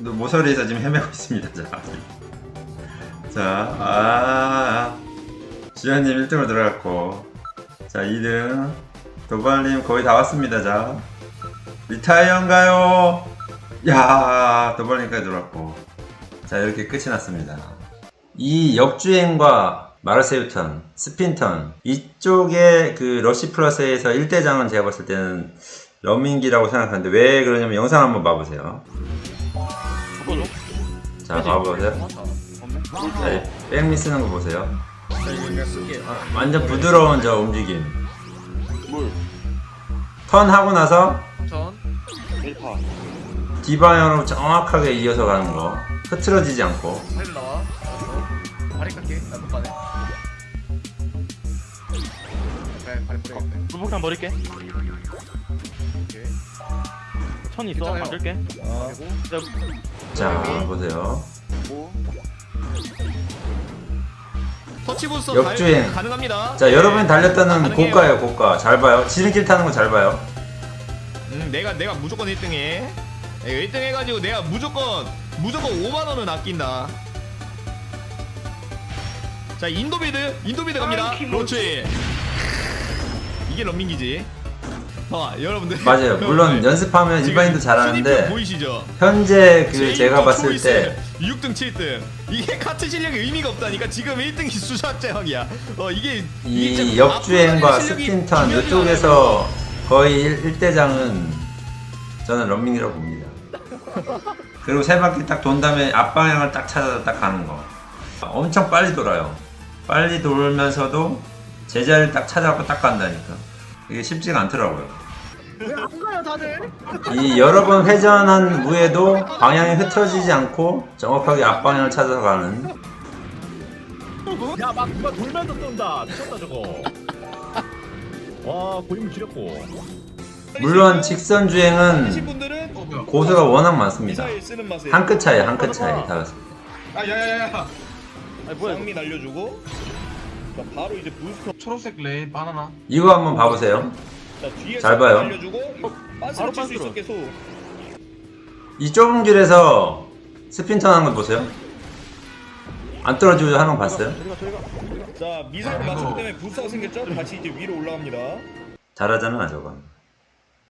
모서리에서 지금 헤매고 있습니다. 자, 자, 아, 지현님 1등으로 들어갔고, 자, 2등. 도발님 거의 다 왔습니다. 자, 리타이어인가요? 야, 도발님까지 들어왔고. 자, 이렇게 끝이 났습니다. 이 역주행과 마르세유턴, 스핀턴 이쪽에 그 러시 플러스에서 1대장은 제가 봤을 때는 러밍기라고 생각하는데 왜 그러냐면 영상 한번 봐보세요. 자, 봐보세요. 자, 백미 쓰는 거 보세요. 완전 부드러운 저 움직임. 물. 턴 하고 나서 전 1파. 뒷방향으로 정확하게 이어서 가는 거. 흐트러지지 않고. 발 발이 뿌려야겠네 불폭탄 버릴게. 오케이 천 있어. 괜찮아요. 만들게. 그리고 자, 자, 보세요. 뭐. 터치 부스터 역주행. 다- 가능합니다 자, 여러분이 달렸다는 가능해요. 고가예요, 고가. 잘 봐요. 지름길 타는 거 잘 봐요. 음, 내가 내가 무조건 1등해 1등 해가지고 내가 무조건 무조건 5만 원은 아낀다 자 인도비드 인도비드 갑니다 그렇지 이게 런민기지 봐 여러분들 맞아요. 물론 연습하면 일반인도 잘하는데 보이시죠? 현재 그 제가 봤을 때 6등 7등 이게 카트 실력이 의미가 없다니까 지금 1등이 수작자형이야 어 이게 이 역주행과 스핀턴 이쪽에서 거의 1, 대장은 저는 런밍이라고 봅니다. 그리고 세 바퀴 딱 돈 다음에 앞방향을 딱 찾아서 딱 가는 거. 엄청 빨리 돌아요. 빨리 돌면서도 제자리를 딱 찾아갖고 딱 간다니까. 이게 쉽지가 않더라고요. 이 여러 번 회전한 후에도 방향이 흐트러지지 않고 정확하게 앞방향을 찾아서 가는 야, 막 누가 돌면서 쏜다. 미쳤다 저거. 와, 고임 지렸고. 물론 직선 하신 주행은 분들은 고수가 워낙 많습니다. 미사일 쓰는 맛에 한 끗 차이, 한 끗 차이. 다아 야야야야 아니 뭐야? 날려주고 자 바로 이제 부스터 초록색 레인 바나나 이거 한번 봐보세요. 자 뒤에 잘 봐요. 빤스를 칠수 있어 빤스로. 계속 이 좁은 길에서 스핀턴 하는 거 보세요. 안 떨어지고 하는 거 봤어요? 저리가 저리가. 자 미사일 맞추기 때문에 부스터가 생겼죠? 다시 이제 위로 올라갑니다 잘하잖아, 저건.